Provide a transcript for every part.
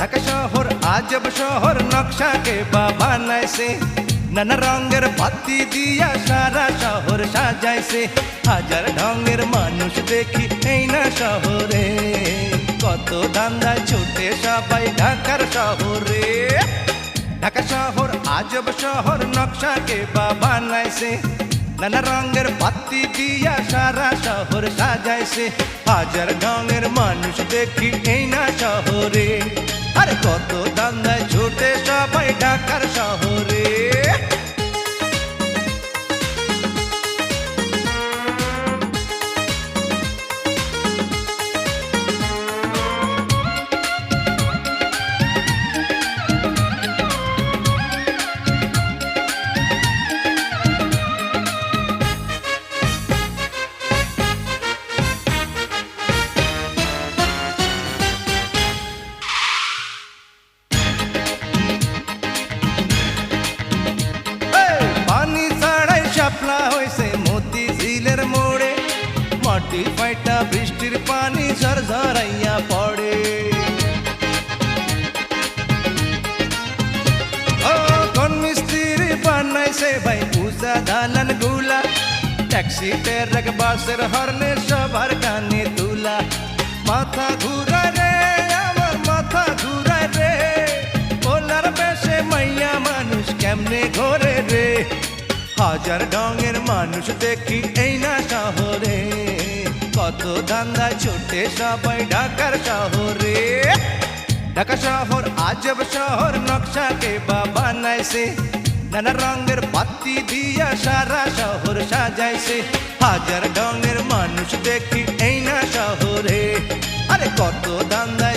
আজব শহর নকশাকে বা বানাইছে নানা রঙের বাতি দিয়া সারা শহর সাজাইছে হাজার ঢঙ্গের মানুষ দেখি এই না শহরে কত ধান্দায় ছুটে সবাই ঢাকার শহরে ঢাকা শহর আজব শহর নকশাকে বা বানাইছে নানা রঙের বাতি দিয়া সারা শহর সাজাইছে হাজার ঢঙের মানুষ দেখি এই না শহরে আরে কত দান্দায় ছুটে সবাই ঢাকার মাটি বৃষ্টির পানি ঝরঝরাইয়া পড়ে। ও কোন মিস্ত্রি বানাইছে ভাই পূজা দালানগুলা? ট্যাক্সি, ট্রাক, বাসের হর্নে সবার কানে তুলা। মাথা ঘুরায় রে, আমার মাথা ঘুরায় রে। ওলার বেশে মাইয়া মানুষ কেমনে ঘরে রে? হাজার ডঙের মানুষ দেখি, এই না শহরে ধান্দা ছোটে সবাই ঢাকার শহরে। ঢাকা শহর আজব শহর, নকশাকে বা নাইছে। নানা রঙের বাতি দিয়া সারা শহর সাজাইছে। হাজার ডঙের মানুষ দেখি এই না শহরে। আরে কত দান্দায়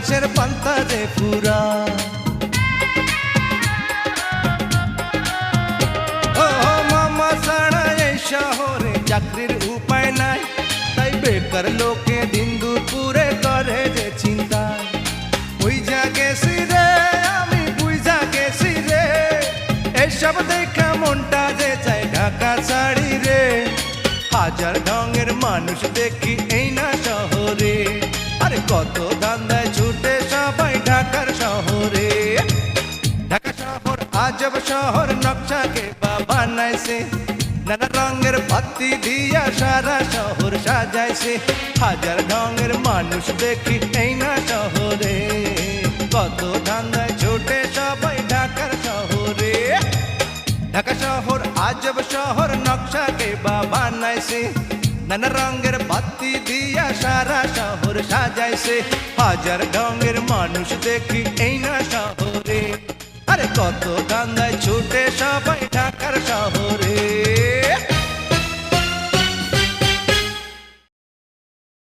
মানুষের পান্তা দে পুরা শহরে চাকরির উপায় নাই, তাই বেকার লোকে দিন দুপুরে করে যে চিন্তা। ওই যা গেছি রে, আমি বুঝা গেছি রে, এসব দেখা মনটা যে চাই ঢাকা শাড়ি রে। হাজার ঢঙের মানুষ দেখি এই না শহরে, আরে কত ধান্দায় শহরে। ঢাকা শহর, আজব শহর নকশাকে বা বানাইছে নানা রঙের বাতি দিয়া সারা শহর সাজাইছে। হাজার ঢঙের মানুষ দেখি এই না শহরে। কত ধান্দায় ছোটে সবাই ঢাকার শহরে। ঢাকা শহর, আজব শহর নকশাকে বা বানাইছে নানা রঙের বাতি সাজাইছে হাজার ঢঙের মানুষ দেখি এই না শহরে। আরে কত কান্দায় ছুটে সবাই ঢাকার শহরে।